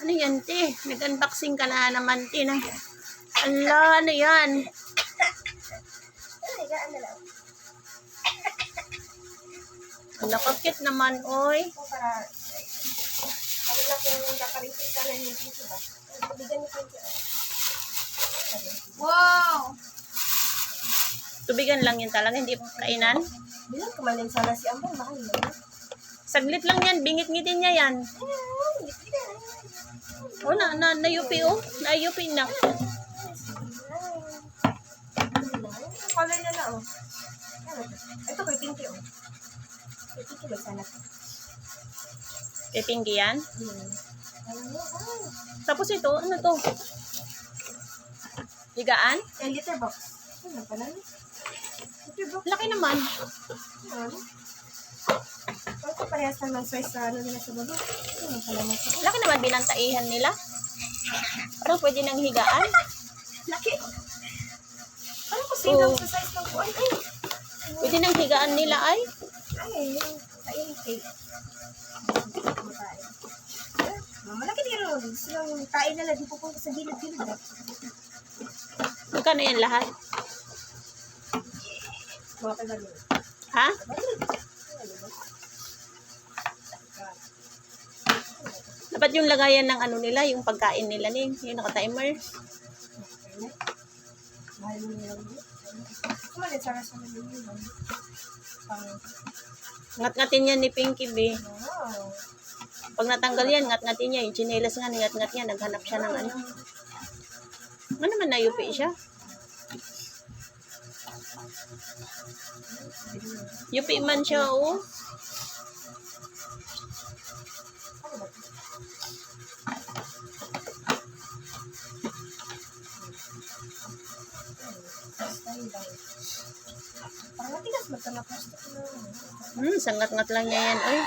Ano yan, te? Nag-unboxing ka na naman, te. Na. Ala, ano yan? Na. Ala, kakit naman, oy. Para, kami lang kung kakarisin lang yung dito ba? Bigyan ni Pinky. Wow! Tubigan lang yan talaga, hindi kainan. Bilang kumanin sana si Ambon, baka yun. Saglit lang yan, bingit-ngitin niya yan. O, na, na, na-UP, oh. Na-UP na. Color na na, oh. Ito kay Pinky, oh. Kay Pinky ba sana? Kay Pinky yan. Hmm. Tapos ito, ano to? Higaan? Eh, litter box. Ano pala? Litter box. Laki naman. Ano? Parehas lang ng size sa ano nila sa baba. Ano pala ito? Laki naman binantaihan nila. Parang pwede nang higaan. Laki! Ano ko silang Oo. sa size ng kuwan? Ay! Pwede nang higaan nila ay. Ay, yung sa cake. Malaki din yun. Silang kain na lang. Di pupunta sa gilid-gilid. Magkano yan lahat? Mga kagaling. Ha? Dapat yung lagayan ng ano nila, yung pagkain nila ni, yung naka-timer. Ngat-ngatin yan ni Pinky B. Pag natanggal yan, ngat-ngatin niya. Yung chinelas nga, ngat-ngat niya. Naghanap siya ng ano. Ano naman nayupi siya? Yupi man siya, oh. Hmm, sangat-ngat lang niya yan, oy.